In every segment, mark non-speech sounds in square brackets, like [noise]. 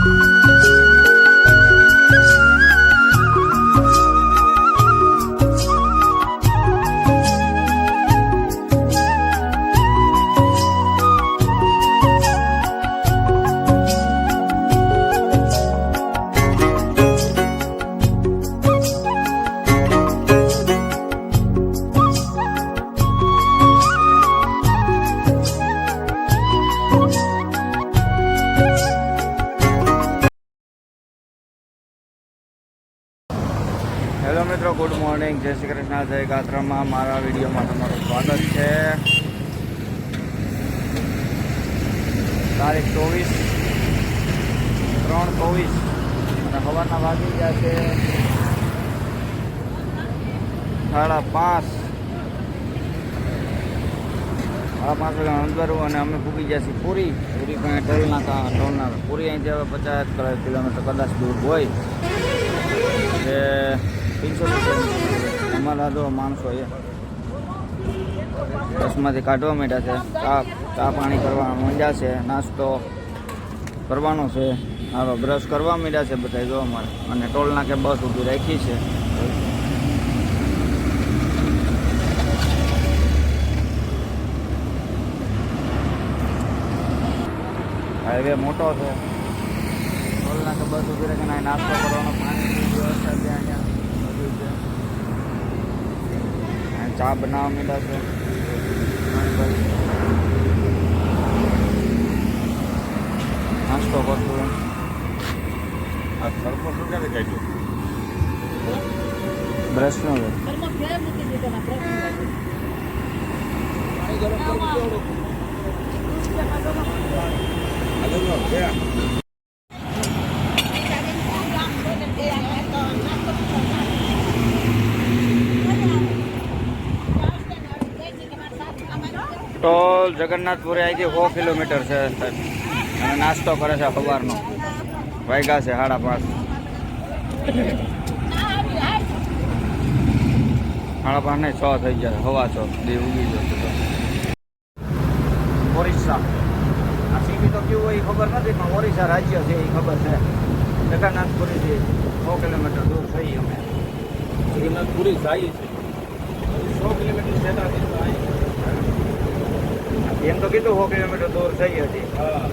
Hello ગાત્રામાં મારા વિડીયોમાં તમારું સ્વાગત છે. તારીખ ચોવીસ, ત્રણ ચોવીસ, અને સવારના વાગી ગયા છે. સાડા પાંચ. સાડા પાંચ વાગ્યા અંદર અને અમે પૂગી ગયા છીએ પૂરી. પૂરી પાસે ટોલ નાકા ટોલ નાકા પૂરી અહીંથી હવે પચાસ કિલોમીટર કદાચ દૂર હોય. એ પિંચોતેર અમારા જો માણસો એ. બસમાંથી કાઢવા માંડ્યા છે. ચા ચા પાણી કરવા માંડ્યા છે, નાસ્તો કરવાનો છે. હાલો બ્રશ કરવા માંડ્યા છે બધા જોવા મળે અને ટોલ નાકે બસ ઊભી રાખી છે. હાઈવે મોટો છે. ટોલ નાકે બસ ઊભી રાખીને નાસ્તો કરવાનો પાણી વ્યવસ્થા છે અહીંયા બધું છે અહીં ચા બનાવવા માંડ્યા છે. નાસ્તો કરશું આ થર્મોસ ક્યારે કાઢ્યું બ્રશનો છે. ટોલ જગન્નાથપુરી અહીંથી સો કિલોમીટર છે અને નાસ્તો કરે છે સવારનો. વાગ્યા છે સાડા પાંચ. સાડા પાંચ નહીં, છ થઈ જાય હવા છ. બે ઉગી જશે ઓરિસ્સા. આ સીટી તો કેવું હોય એ ખબર નથી, પણ ઓરિસ્સા રાજ્ય છે એ ખબર છે. જગન્નાથપુરીથી સો કિલોમીટર દૂર થઈ અમે. જગન્નાથપુરી જાય છે સો કિલોમીટર સેટાથી તો અહીં. એમ તો કીધું સો કિલોમીટર દૂર થઈ હતી. હા.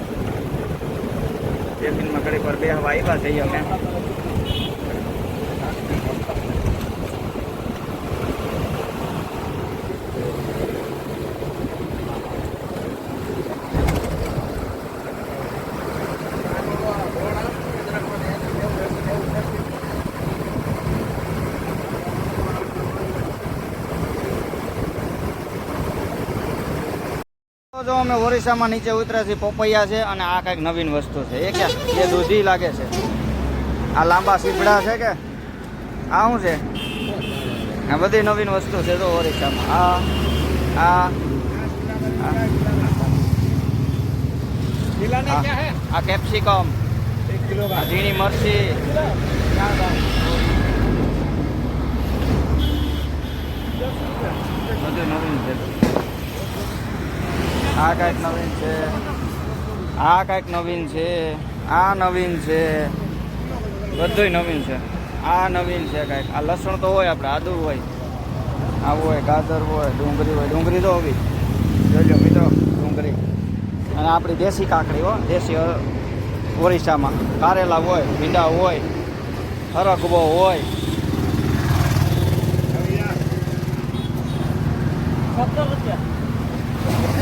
બે ઘડી પર બે હવા આવ્યા છીએ અમે. અમે ઓરિસ્સામાં નીચે ઉતર્યા છીએ પોપૈયા છે અને આ કંઈક નવીન વસ્તુ છે. એ ક્યાં? એ દૂધી લાગે છે. આ લાંબા સીપડા છે કે? આ શું છે? આ બધી નવીન વસ્તુ છે તો ઓરિસ્સામાં. આ આ આ. કેપ્સિકમ. ઝીણી મરચી. બધું નવીન છે. આ કાંઈક નવીન છે. આ કાંઈક નવીન છે. આ નવીન છે. બધુંય નવીન છે. આ નવીન છે કાંઈક. આ લસણ તો હોય આપણે આદુ હોય. આવું હોય, ગાજર હોય, ડુંગળી હોય. ડુંગળી તો હોવી. લો મિત્રો, ડુંગળી. અને આપણી દેશી કાકડી હો, દેશી ઓરિસ્સામાં. કારેલા હોય, ભીંડા હોય હરકબો હોય.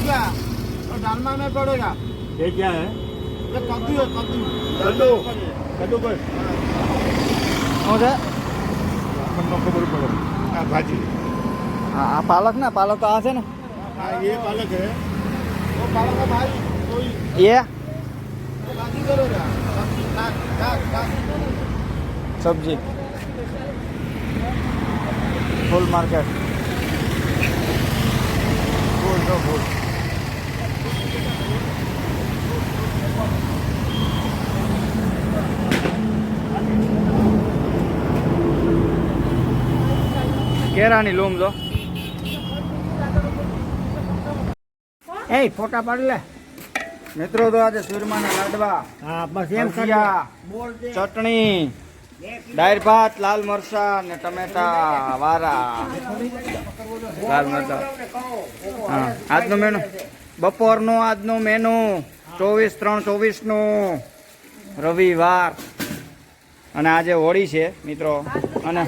फंस तो डालमा में पड़ेगा। ये क्या है? ये कद्दू है कद्दू। कद्दू? कद्दू कर हाँ। और हाँ, भाजी। हाँ, हाँ पालक ना पालक तो आ से ना। हाँ ये पालक है। वो पालक का भाई कोई। ये? भाजी करेगा सब्ज़ी सब्ज़ी। Full market. बोल दो बोल। કેરાની લૂમ જો એ ફોટા પાડ લે. મિત્રો તો આજે સુરમાના લાડવા હા બસ એમ ચટણી દાળ ભાત લાલ મરચા ને ટમેટા વારા. લાલ મરચા. હા આજનું મેનુ બપોરનું આજનું મેનુ ચોવીસ ત્રણ ચોવીસનું રવિવાર. અને આજે હોળી છે મિત્રો. અને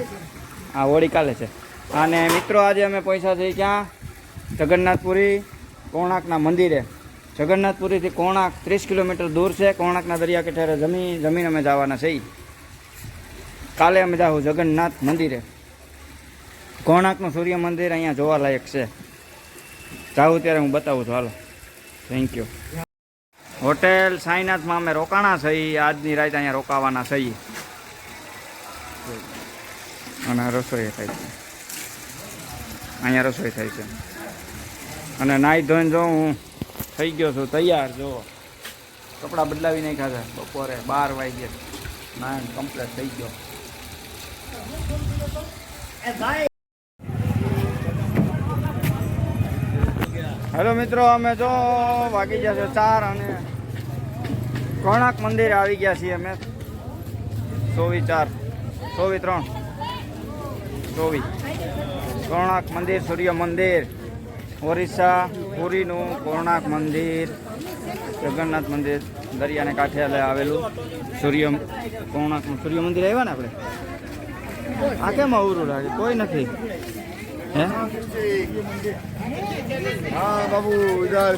હા હોળી કાલે છે. અને મિત્રો, આજે અમે પૈસા છીએ ક્યાં? જગન્નાથપુરી કોણાકના મંદિરે. જગન્નાથપુરીથી કોણાક ત્રીસ કિલોમીટર દૂર છે. કોણાકના દરિયા કિનારે જમીન જમીન અમે જવાના છીએ. કાલે અમે જાઉં જગન્નાથ મંદિરે. કોણાકનું સૂર્ય મંદિર અહીંયા જોવાલાયક છે. જાઉં ત્યારે હું બતાવું છું. હાલો. થેન્ક યુ હોટેલ સાઈનાથમાં અમે રોકાણા છીએ. આજની રાત અહીંયા રોકાવાના છીએ. અને રસોઈ થાય છે. અહીંયા રસોઈ થાય છે. અને નાહી ધોઈને જો હું થઈ ગયો છું, તૈયાર, જો. કપડાં બદલાવી નહીં ખાધા બપોરે બાર વાગે ના કમ્પ્લીટ થઈ ગયો. હેલો મિત્રો, અમે જો વાગી ગયા છે ચાર અને કોણાક મંદિરે આવી ગયા છીએ અમે. ચોવીસ ચાર ચોવી ત્રણ ચોવીસ કોણાક મંદિર સૂર્ય મંદિર ઓરિસ્સા પુરીનું કોણાક મંદિર જગન્નાથ મંદિર દરિયાને કાંઠે આવેલું. સૂર્ય કોણાકનું સૂર્ય મંદિર આવ્યા ને આપણે? આ કેમ અવરું લાગે? કોઈ નથી. હે? હા બાબુ ઇધર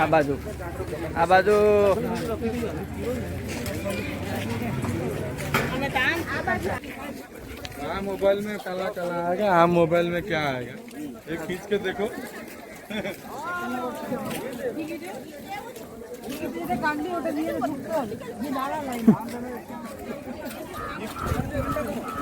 આ બાજુ. આ બાજુ. हाँ मोबाइल में काला काला आएगा। हाँ मोबाइल में क्या आएगा? एक खींच के देखो। [laughs]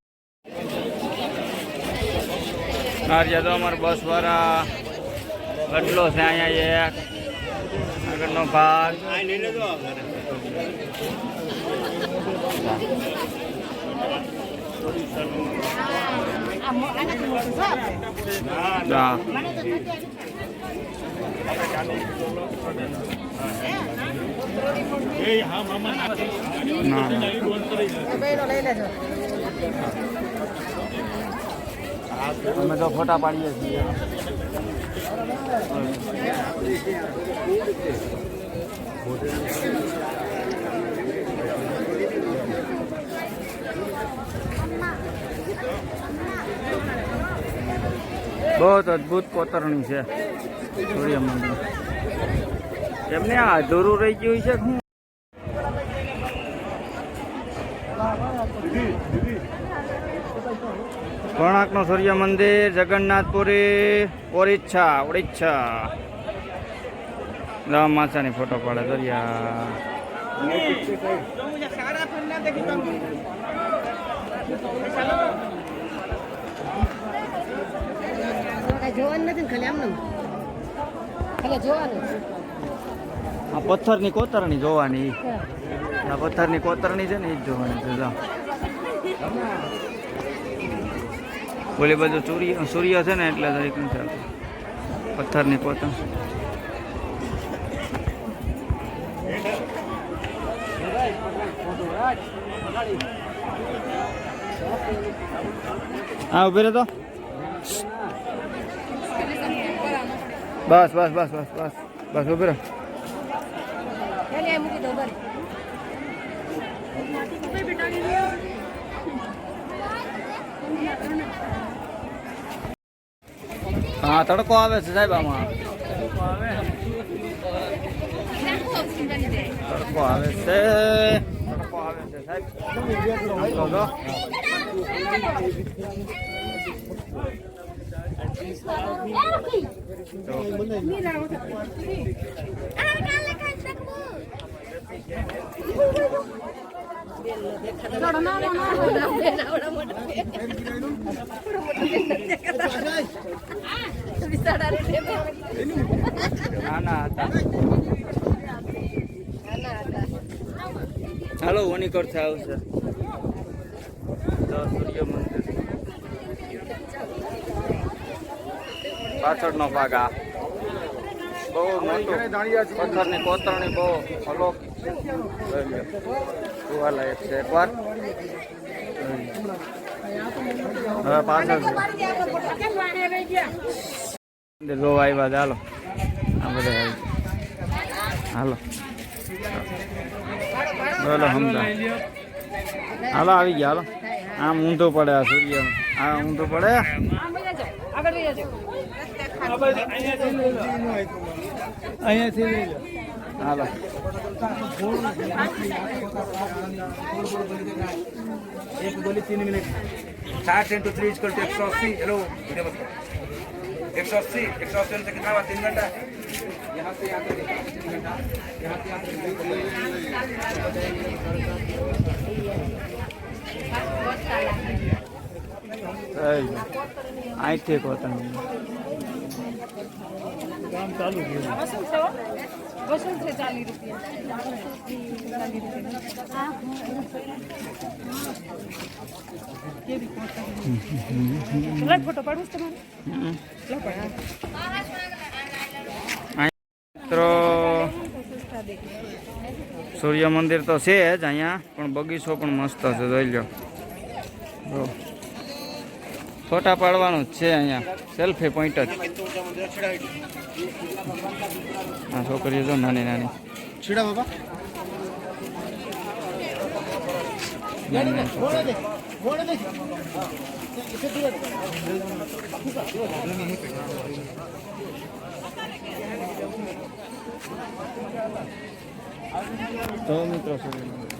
આર્યા તો અમારો બસ વાળા. બદલો છે અહીંયા એક આગળનો ભાગ. ના. અમે તો ફોટા પાડીએ છીએ. બહુ અદ્ભુત કોતરણી છે. સૂર્ય મંદિર એમને આ અધૂરું રહી ગયું છે શું કોણાકનું સૂર્ય મંદિર, જગન્નાથપુરી, ઓરિચ્છા ઓરિચ્છા. રામ માસાની ફોટો પાડે દરિયા. જોવાનું નથી ખાલી પથ્થરની કોતરણી જોવાની. આ પથ્થરની કોતરણી છે ને, એ જ જોવાની છે ઓલી બાજુ સૂર્ય સૂર્ય છે ને એટલે જરીક નથી આવતું. પથ્થરની કોતર હા, ઊભી રહે તો. બસ બસ બસ બસ બસ. બસ, ઊભી રહો. મૂકી દો હા તડકો આવે છે સાહેબ આમાં તડકો આવે છે તડકો આવે છે સાહેબ તો જો. નાના હતા ચાલો વણીકર આવશે સૂર્ય મંદિર પાછળનો ભાગ આ. બહુ મોટું. પથ્થરની કોતરણી બહુ અલૌકિક જોવાલાયક છે, એકવાર. હવે પાછળ જો આવ્યા ચાલો આ બધા હાલો બોલો સમજા હાલો આવી ગયા હાલો આમ ઊંધો પડે આ સૂર્ય આ ઊંધો પડે અહીંયાથી હાલો એક ગોલી તીન મિનિટ સાત ઇન્ટુ થ્રી ઇઝ ટુ એકસો હેલો एक सौ अस्सी एक सौ अस्सी से कितना हुआ तीन घंटा यहाँ से यहाँ तक तीन घंटा यहाँ से यहाँ तक કોતરણી હમ. મિત્રો, સૂર્ય મંદિર તો છે જ અહીંયા, પણ બગીચો પણ મસ્ત છે, જોઈ લો. ફોટા પાડવાનું છે અહીંયા. સેલ્ફી પોઈન્ટ જ. હા છોકરીઓ જો નાની નાની. છીડા બાબા તો મિત્રો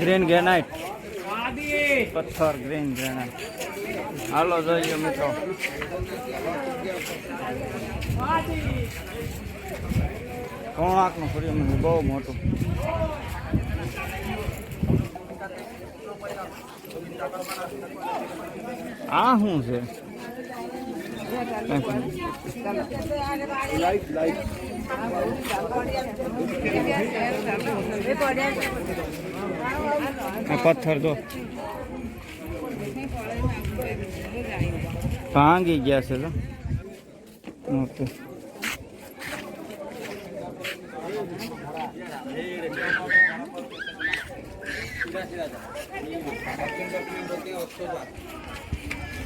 ગ્રીન ગ્રેનાઇટ પથ્થર ગ્રીન ગ્રેનાઇટ હાલો જોઈએ મિત્રો. કોણાકનું સૂર્યમંદિર બહુ મોટું. આ શું છે? લાઈટ લાઈટ પથ્થર તો ભાંગી ગયા છે તો મોટું.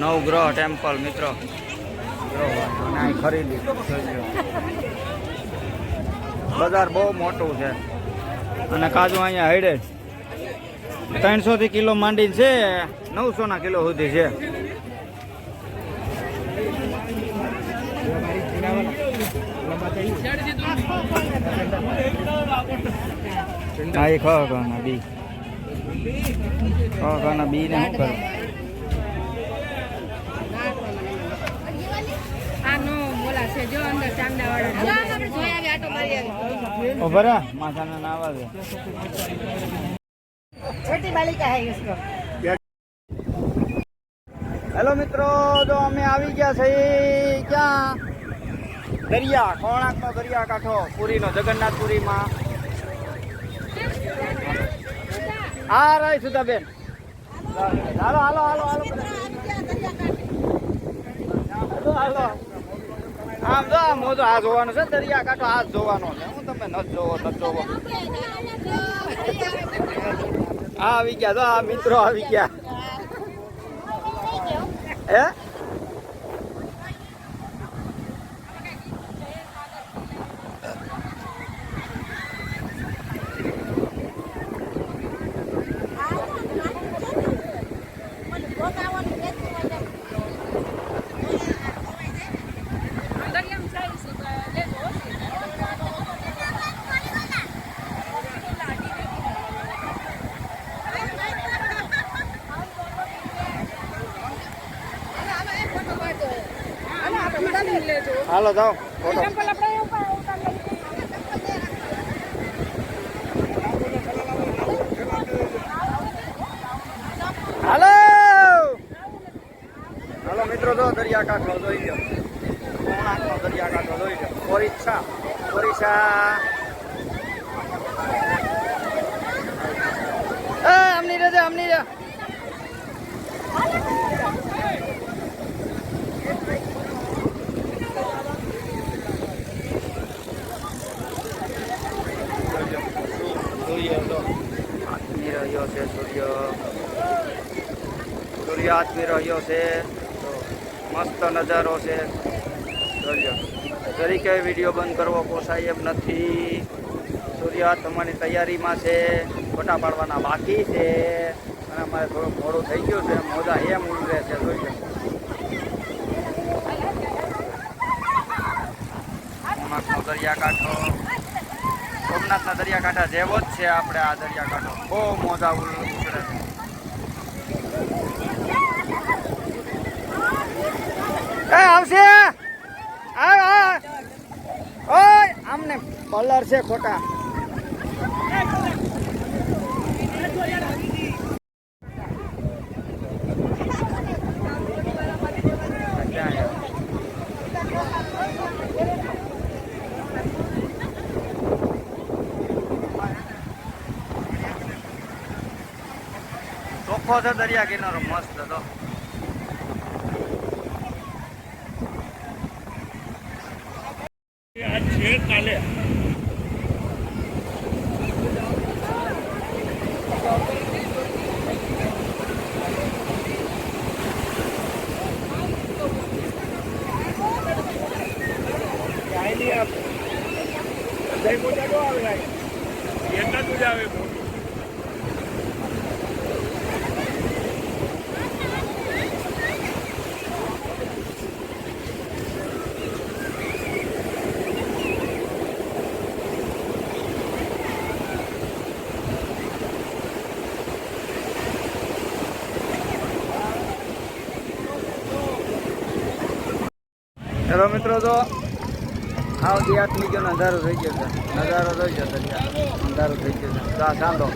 નવગ્રહ ટેમ્પલ, મિત્રો. ખરીદી બજાર બહુ મોટું છે. અને કાજુ અહીંયા હાઈડે ત્રણસો થી કિલો માંડીને છે, નવસો ના કિલો સુધી છે. હા એ ખા બી. ખા ખાના બી ને શું કરે આ નો બોલા હેલો મિત્રો તો અમે આવી ગયા છે ક્યાં? દરિયા કોણાકનો દરિયા કાંઠો પુરીનો જગન્નાથપુરીમાં. હા રહી સુધાબેન. હાલો હાલો હાલો હાલો. હાલો હાલો. આમ તો આમ તો આ જોવાનું છે દરિયા કાંઠો આ જોવાનો છે. હું તમે ન જોવો ન જોવો. આ આવી ગયા તો આ મિત્રો આવી ગયા. હે? હાલો જાઓ. ફોટો હાલો હાલો મિત્રો જો દરિયા કાંઠો જોઈ લો. કોણાકનો દરિયા કાંઠો જોઈ લો. ઓરિસ્સા. ઓરિસ્સા એ આમની રજા આમની રજા સૂર્ય તો આથમી રહ્યો છે, સૂર્ય. સૂર્ય આથમી રહ્યો છે. મસ્ત નજારો છે. સૂર્ય. તરીકે વીડિયો બંધ કરવો પોસાય એમ નથી. સૂર્ય તમારી તૈયારીમાં છે. ફોટા પાડવાના બાકી છે. અને અમારે થોડું મોડું થઈ ગયું છે. મોજા એમ ઉડે છે, સૂર્ય. કોણાકનો દરિયાકાંઠો સોમનાથના દરિયાકાંઠા જેવો જ છે આપણે આ દરિયાકાંઠો. બહુ મોજા ઉછળે છે. આવશે? આમને કલર છે ખોટા ક્યાં છે? ચોખ્ખો છે દરિયા કિનારો મસ્ત તો. હેલો મિત્રો, તો આવ દિયાતની ગયો નજારો થઈ ગયો છે. નજારો થઈ ગયો છે અંધારો થઈ ગયો છે. તો આ ચાંદો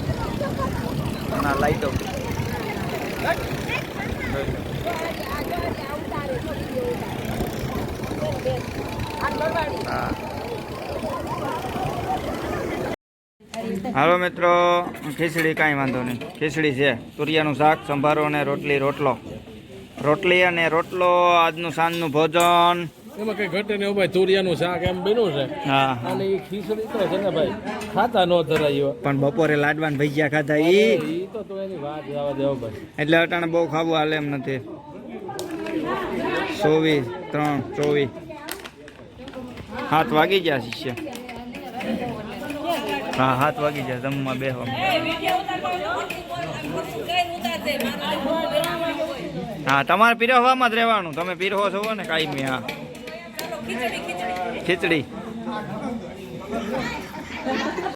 અને આ લાઈટો. હાલો મિત્રો, ખીચડી કાંઈ વાંધો નહીં. ખીચડી છે. તુરિયાનું શાક, સંભારો અને રોટલી, રોટલો. રોટલી અને રોટલો, આજનું સાંજનું ભોજન. એમાં કઈ ઘટે ને ભાઈ તુરિયાનું શાક એમ બન્યું છે. હા અને એ ખીચડી તો છે ને ભાઈ ખાતા ન ધરાયો. પણ બપોરે લાડવાન ભજીયા ખાતા ઈ? તો તો એની વાત જવા દેવો ભાઈ. એટલે અટાણે બહુ ખાવું હાલે એમ નથી. ચોવીસ ત્રણ ચોવીસ. હાથ વાગી ગયા શિષ્ય. હા હાથ વાગી ગયા જમવા બેહવા. હા તમારે પીરવવામાં જ રહેવાનું. તમે પીરવો છો ને કાયમી હા. ખીચડી